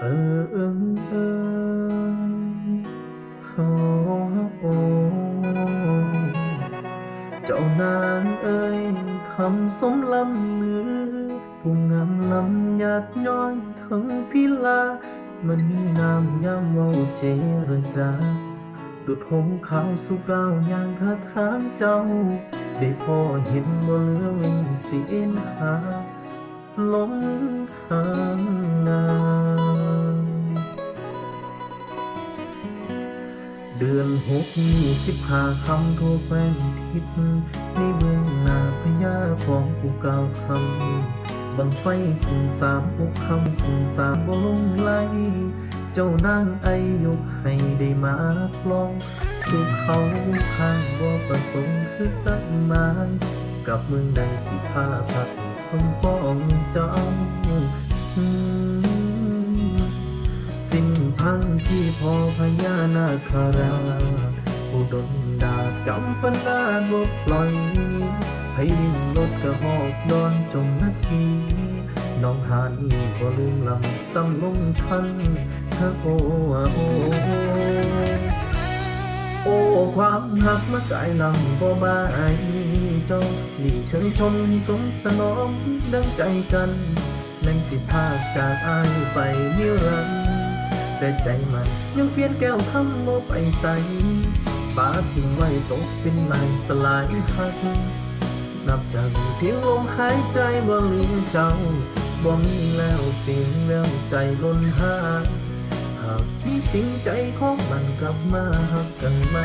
เออเออเออโอ้เจ้านางเอ้ยคำสมลำลือผู้งามลำหยาดย้อยทั้งพิลา มันมีน้ำยามเมาเจรจาดุดหงขาวสุกาวอย่างเธอถามเจ้า ได้พอเห็นบ่เหลือเว้นสิเอ็นหาหลงทางนาง เดือนหกยี่สิบห้าคำโทรแฟนทิศในเมืองนาพญาของผู้เก่าคำบังไฟถึงสามหกคำถึงสามบ่ลงไหลเจ้านางไอยกให้ได้มาพลองถูกเขาข้างบ่ประสงค์คือจักมายกับเมืองใดสิพาพักสมปองเจ้าอืมังที่พอพญานาคาราผู้ดนดาดกำปนาบดปล่อยให้ลิ้นรถกระหอกดอนจงนาทีน้องหันบ่ลืมลำซ้ำลงทันเธอโอ้โอ้โอ้ความหักมาไกลลำบ่มาไอเจ้าหลีเชิญชมสมสนองดังใจกันแม่งสิพากจากอายไปนิรันดร์ แต่ใจมันยังเปลี่ยนแก้วคำโมไปใสฟ้าทิ้งไว้ตกเป็นลายสลายหักนับจากเพียงลมหายใจบ่ลืมเจ้าบ่มีแล้วเสียงแล้วใจล้นหาหากมีจริงใจของมันกลับมาหักกันไหม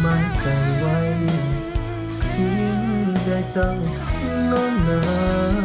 ไม่ใจไว้ที่ได้เจ้าน้องนาน